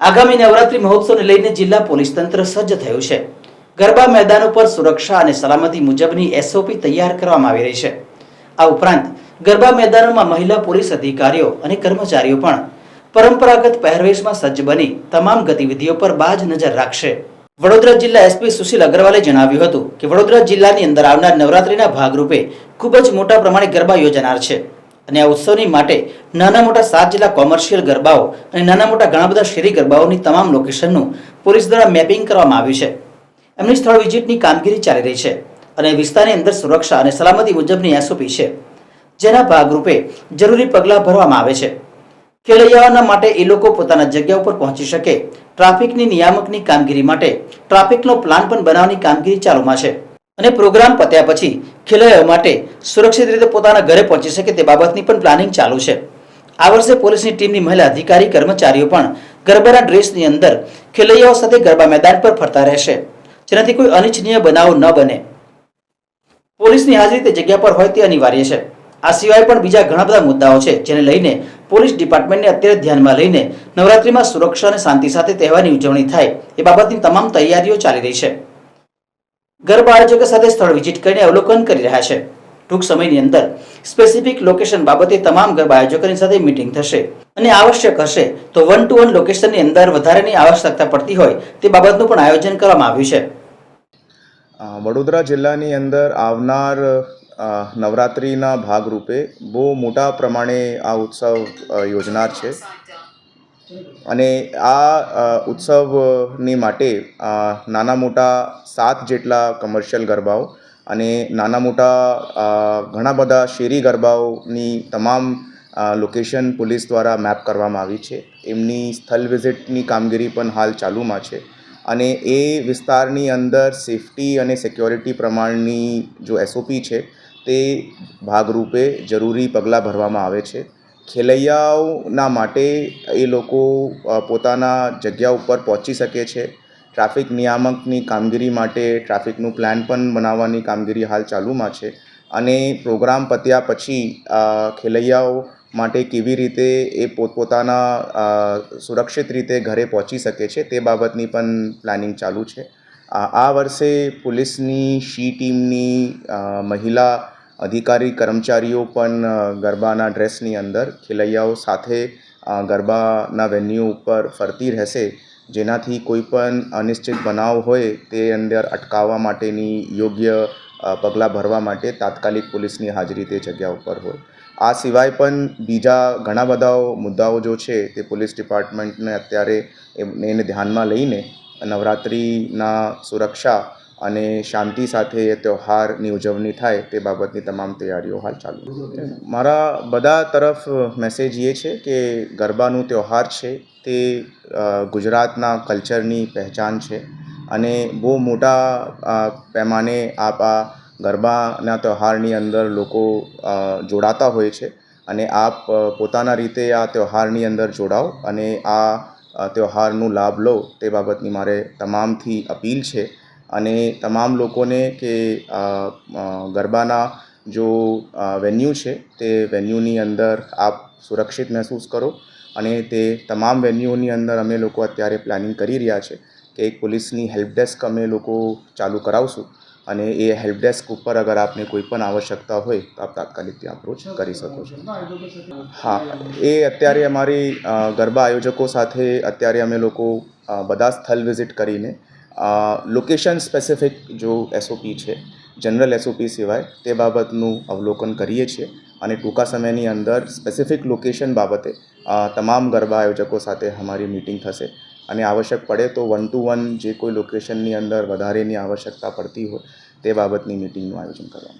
આગામી નવરાત્રી મહોત્સવને લઈને જિલ્લા પોલીસ તંત્ર સજ્જ થયું છે. ગરબા મેદાનો પર સુરક્ષા અને સલામતી મુજબની એસઓપી તૈયાર કરવામાં આવી રહી છે. આ ઉપરાંત ગરબા મેદાનોમાં મહિલા પોલીસ અધિકારીઓ અને કર્મચારીઓ પણ પરંપરાગત પહેરવેશમાં સજ્જ બની તમામ ગતિવિધિઓ પર બાજ નજર રાખશે. વડોદરા જિલ્લા એસપી સુશીલ અગ્રવાલે જણાવ્યું હતું કે વડોદરા જિલ્લાની અંદર આવનાર નવરાત્રીના ભાગરૂપે ખૂબ જ મોટા પ્રમાણે ગરબા યોજાનાર છે. અને આ ઉત્સવની માટે નાના મોટા સાત જેટલા કોમર્શિયલ ગરબાઓ અને નાના મોટા ઘણા બધા શેરી ગરબાઓની તમામ લોકેશનનું પોલીસ દ્વારા મેપિંગ કરવામાં આવ્યું છે. એમની સ્થળ વિઝિટની કામગીરી ચાલી રહી છે અને વિસ્તારની અંદર સુરક્ષા અને સલામતી મુજબની એસઓપી છે. જેના ભાગરૂપે જરૂરી પગલાં ભરવામાં આવે છે. ખેલૈયાઓના માટે એ લોકો પોતાના જગ્યા ઉપર પહોંચી શકે. ટ્રાફિકની નિયામકની કામગીરી માટે ટ્રાફિકનો પ્લાન પણ બનાવવાની કામગીરી ચાલુમાં છે. અને પ્રોગ્રામ પત્યા પછી ખેલૈયાઓ માટે સુરક્ષિત રીતે પોતાના ઘરે પહોંચી શકે તે બાબતની પણ પ્લાનિંગ ચાલુ છે. આ વર્ષે પોલીસની ટીમની મહિલા અધિકારી કર્મચારીઓ પણ ગરબાના ડ્રેસની અંદર ખેલૈયાઓ સાથે ગરબા મેદાન પર ફરતા રહેશે, જેનાથી કોઈ અનિચ્છનીય બનાવ ન બને. પોલીસની હાજરી તે જગ્યા પર હોય તે અનિવાર્ય છે. આ સિવાય પણ બીજા ઘણા બધા મુદ્દાઓ છે, જેને લઈને પોલીસ ડિપાર્ટમેન્ટને અત્યારે ધ્યાનમાં લઈને નવરાત્રીમાં સુરક્ષા અને શાંતિ સાથે તહેવારની ઉજવણી થાય એ બાબતની તમામ તૈયારીઓ ચાલી રહી છે. ગરબા આયોજકો સાથે સ્થળ વિઝિટ કરીને અવલોકન કરી રહ્યા છે. ટૂંક સમયની અંદર સ્પેસિફિક લોકેશન બાબતે તમામ ગરબા આયોજકોની સાથે મીટિંગ થશે. અને આવશ્યક હશે તો વન ટુ વન લોકેશનની અંદર વધારાની આવશ્યકતા પડતી હોય તે બાબતનું પણ આયોજન કરવામાં આવ્યું છે. વડોદરા જિલ્લાની અંદર આવનાર નવરાત્રિના ભાગરૂપે બહુ મોટા પ્રમાણે આ ઉત્સવ યોજનાર છે. અને આ ઉત્સવની માટે નાના મોટા સાત જેટલા કમર્શિયલ ગરબાઓ અને નાના મોટા ઘણા બધા શેરી ગરબાઓની તમામ લોકેશન પોલીસ દ્વારા મેપ કરવામાં આવી છે. એમની સ્થળ વિઝિટની કામગીરી પણ હાલ ચાલુમાં છે. અને એ વિસ્તારની અંદર સેફટી અને સિક્યોરિટી પ્રમાણની જો એસઓપી છે, તે ભાગરૂપે જરૂરી પગલાં ભરવામાં આવે છે. ખેલૈયાઓના માટે એ લોકો પોતાના જગ્યા ઉપર પહોંચી શકે છે. ટ્રાફિક નિયામકની કામગીરી માટે ટ્રાફિકનું પ્લાન પણ બનાવવાની કામગીરી હાલ ચાલુમાં છે. અને પ્રોગ્રામ પત્યા પછી ખેલૈયાઓ માટે કેવી રીતે એ પોતપોતાના સુરક્ષિત રીતે ઘરે પહોંચી શકે છે તે બાબતની પણ પ્લાનિંગ ચાલુ છે. આ વર્ષે પોલીસની, શી ટીમની મહિલા અધિકારી કર્મચારીઓ પણ ગરબાના ડ્રેસની અંદર ખેલૈયાઓ સાથે ગરબાના વેન્યુ ઉપર ફરતી રહેશે. જેનાથી કોઈપણ અનિશ્ચિત બનાવ હોય તે અંદર અટકાવવા માટેની યોગ્ય પગલાં ભરવા માટે તાત્કાલિક પોલીસની હાજરી તે જગ્યા ઉપર હોય. આ સિવાય પણ બીજા ઘણા બધા મુદ્દાઓ જો છે તે પોલીસ ડિપાર્ટમેન્ટને અત્યારે એને ધ્યાનમાં લઈને નવરાત્રિના સુરક્ષા અને શાંતિ સાથે એ તહેવારની ઉજવણી થાય તે બાબતની તમામ તૈયારીઓ હાલ ચાલુ મારા બધા તરફ મેસેજ એ છે કે ગરબાનું તહેવાર છે તે ગુજરાતના કલ્ચરની પહેચાન છે અને બહુ મોટા પેમાને આપ આ ગરબાના તહેવારની અંદર લોકો જોડાતા હોય છે અને આપ પોતાના રીતે આ તહેવારની અંદર જોડાઓ અને આ અ, તહેવારનો લાભ લો તે બાબતની મારે તમામથી અપીલ છે. અને તમામ લોકોને કે ગરબાના જો વેન્યુ છે, તે વેન્યુની અંદર આપ સુરક્ષિત મહેસૂસ કરો અને તે તમામ વેન્યુની અંદર અમે લોકો અત્યારે પ્લાનિંગ કરી રહ્યા છે કે એક પોલીસની હેલ્પ ડેસ્ક અમે લોકો ચાલુ કરાવશું અને એ હેલ્પ ડેસ્ક ઉપર અગર આપને કોઈ પણ આવશ્યકતા હોય તો આપ તાત્કાલિક ત્યાં અપ્રોચ કરી શકો છો. હા, એ અત્યારે અમારી ગરબા આયોજકો સાથે અત્યારે અમે લોકો બધા સ્થળ વિઝિટ કરીને લોકેશન સ્પેસિફિક જો એસઓપી છે જનરલ એસઓપી સિવાય તે બાબતનું અવલોકન કરીએ છીએ અને ટૂંકા સમયની અંદર સ્પેસિફિક લોકેશન બાબતે તમામ ગરબા આયોજકો સાથે અમારી મિટિંગ થશે. અને આવશ્યક પડે તો વન ટુ વન જે કોઈ લોકેશનની અંદર વધારેની આવશ્યકતા પડતી હોય તે બાબતની મિટિંગનું આયોજન કરવામાં આવશે.